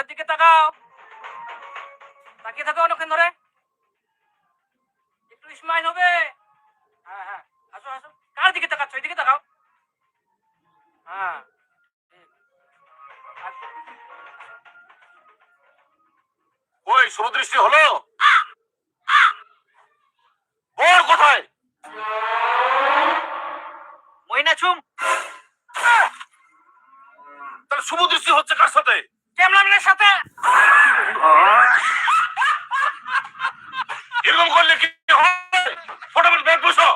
দিকে তাকাও। তাকিয়ে থাকো অনেকক্ষণ ধরে। একটু স্মাইল হবে। হ্যাঁ হ্যাঁ আসো আসো। কার দিকে তাকাচ্ছ? এদিকে তাকাও। হ্যাঁ। ওই শুভদৃষ্টি হলো? বল কোথায়? মইনাছুম তাহলে শুভদৃষ্টি হচ্ছে কার সাথে? ক্যামেরাম্যানের করলে কি ফটাফট ব্যাগ বসো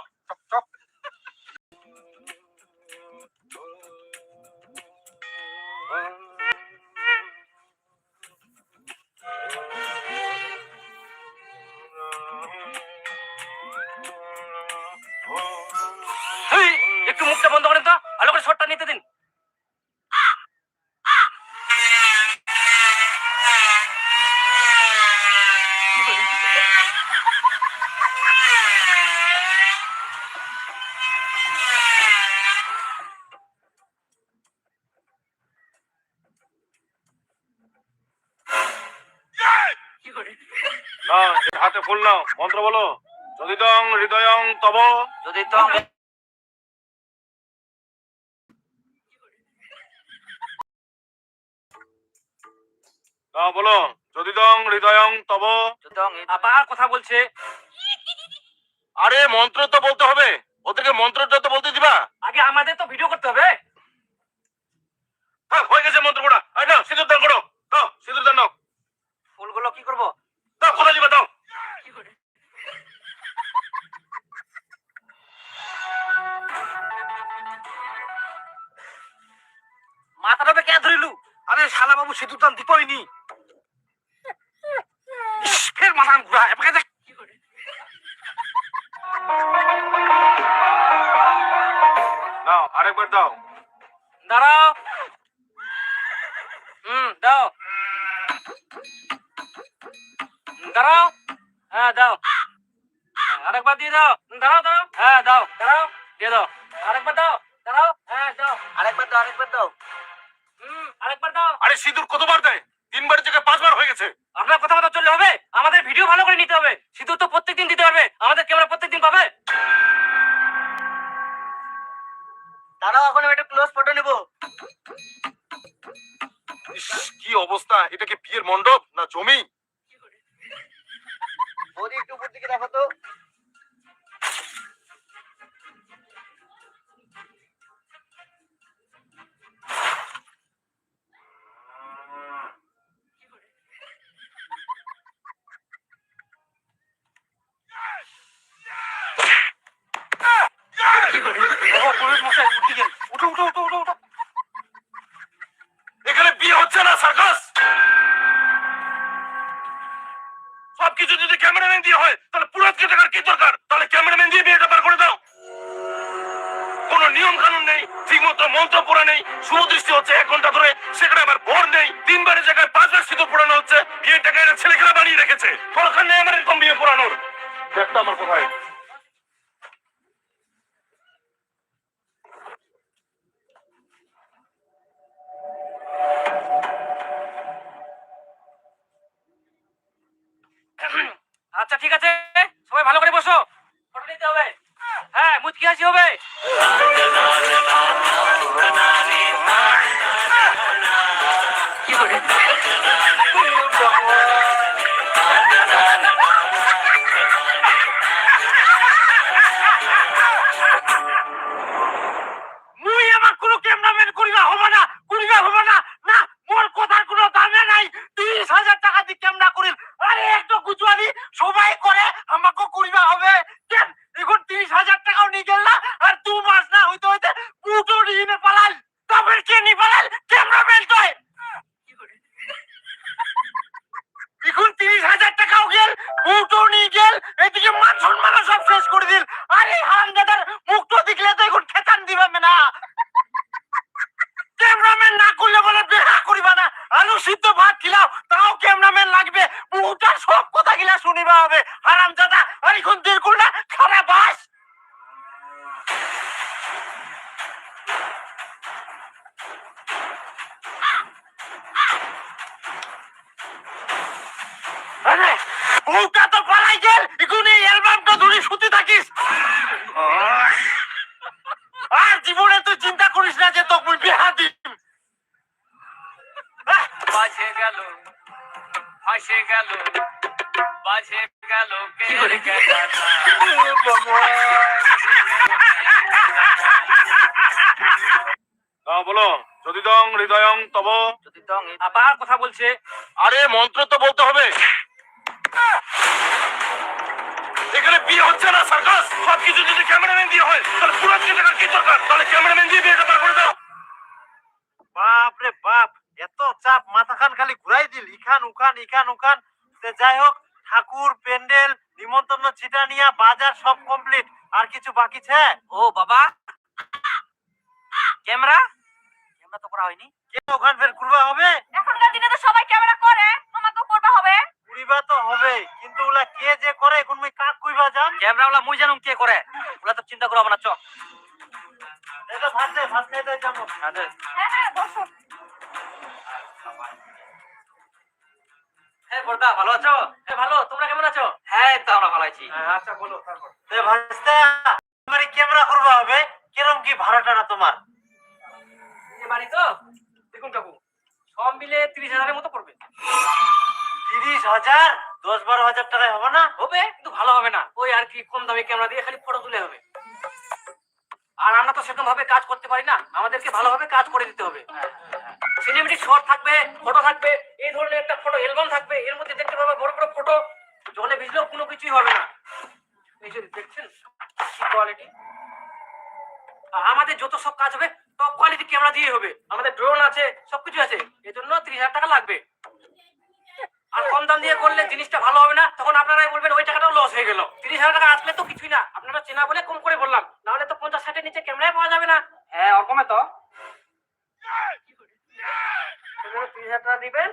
একটু মুখটা বন্ধ করেন তো ভালো করে শটটা নিতে দিন নাও মন্ত্র বলো। যদি দং হৃদয়ং তব। যদি তং বলো। যদি তং হৃদয়ং তব। আবার কথা বলছে। আরে মন্ত্র তো বলতে হবে। ওদেরকে মন্ত্রটা আরে শালা বাবু সিঁদুর দান দিতইনি ফের মাথা ঘুরা এবারে দেখ। নাও আরেকবার দাও। দাঁড়াও। হুম দাও। দাঁড়াও। হ্যাঁ দাও। আরেকবার দিয়ে দাও। দাঁড়াও দাঁড়াও। হ্যাঁ দাও দাঁড়াও। দিয়ে দাও। আরেকবার দাও দাঁড়াও। হ্যাঁ দাও। আরেকবার দাও আরেকবার দাও। আরেকবার দাও। আরে সিঁদুর কতবার দেয়? তিনবার থেকে পাঁচবার হয়ে গেছে। আপনার কথা মতো চললে হবে। আমাদের ভিডিও ভালো করে নিতে হবে। সিঁদুর তো সবকিছু যদি ক্যামেরাম্যান দিয়ে হয়, তাহলে পুরোহিতকে টাকার কি দরকার? তাহলে ক্যামেরাম্যান দিয়ে বিয়েটা বার করে দাও। কোনো নিয়ম কানুন নেই ঠিক মতো মন্ত্র পড়া নেই, সুদৃষ্টি হচ্ছে এক ঘণ্টা ধরে, সেখানে আবার ভোর নেই। তিনবারের জায়গায় পাঁচবার সিঁদুর পড়ানো হচ্ছে, বিয়ের টাকা এরা ছেলেখেলা বানিয়ে রেখেছে। দরকার নেই আমার এরকম বিয়ে পড়ানোর। ব্যাগটা আমার কোথায়। আচ্ছা ঠিক আছে। বউটা তো পালাই গেল এখন এই অ্যালবামটা ধরে শুতে থাকিস। আর জীবনে তুই চিন্তা করিস না যে তোকে বিহা দিম। বাজে গেল ফাঁসে গেল বাজে গেল কে বলো যদি দং হৃদয়ং তব। যদি তং আবার কথা বলছে। আরে মন্ত্র তো বলতে হবে। এখানে বিয়ে হচ্ছে না সার্কাস। সব কিছু যদি ক্যামেরাম্যান দিয়ে হয় তাহলে পুরো টাকার কি দরকার? তাহলে ক্যামেরাম্যান দিয়ে বিয়েটা পার করে দাও। বাপ রে বাপ এত চাপ মাথাখান খালি ঘুরাই দিল। ইখান উখান ইখান উখান। তে যাই হোক ঠাকুর প্যান্ডেল নিমন্ত্রণ ছিটানিয়া বাজার সব কমপ্লিট আর কিছু বাকি ছে ও বাবা। ক্যামেরা? ক্যামেরা তো করা হয়নি। কে ওখান ফের খুলবা হবে? এখনকার দিনে তো সবাই ক্যামেরা করে আমাকেও করতে হবে। কুড়িবা তো হবে কিন্তু ওলা কে যে করে এখন মুই কাক কইবা যাম ক্যামেরা ওলা মুই জানুম কে করে ওলা তো চিন্তা করো না চ। এটা ভাত দে ভাত খাইতে যাব। হ্যাঁ হ্যাঁ বসো। হ্যাঁ বর্দা ভালো আছো? হ্যাঁ ভালো তোমরা কেমন আছো? হ্যাঁ তো আমরা ভালো আছি। আচ্ছা বলো তারপর। তে ভাস্তা আমার ক্যামেরা করবা হবে? কিরম কি ভাড়াটা না তোমার? এই বাড়ি তো? দেখুন কাকু সব মিলে তিরিশ হাজারের মতো পড়বে। তিরিশ হাজার, দশ বারো হাজার টাকায় হবে না? হবে, কিন্তু ভালো হবে না। ওই আর কি কম দামে ক্যামেরা দিয়ে খালি ফটো তুলে হবে। আর আমরা তো সেরকম ভাবে কাজ করতে পারি না। আমাদেরকে ভালোভাবে কাজ করে দিতে হবে। সিনেমেটিক শট থাকবে ফটো থাকবে, এই ধরনের একটা ফটো অ্যালবাম থাকবে, এর মধ্যে দেখতে পাবে বড় বড় ফটো জলে ভিজলেও কোনো কিছুই হবে না। এই যে দেখছেন, কি কোয়ালিটি আমাদের যত সব কাজ হবে টপ কোয়ালিটি ক্যামেরা দিয়ে হবে। আমাদের ড্রোন আছে, সবকিছু আছে। এজন্য ত্রিশ হাজার টাকা লাগবে। দাম দিয়ে করলে জিনিসটা ভালো হবে না তখন আপনারাই বলবেন ওই টাকাটাও লস হয়ে গেল। তিরিশ হাজার টাকা আসলে তো কিছুই না। আপনারা চেনা বলে কম করে বললাম। নাহলে তো পঞ্চাশ ষাটের নিচে ক্যামেরায় পাওয়া যাবে না। হ্যাঁ ওরকমে তো তিরিশ হাজার টাকা দিবেন।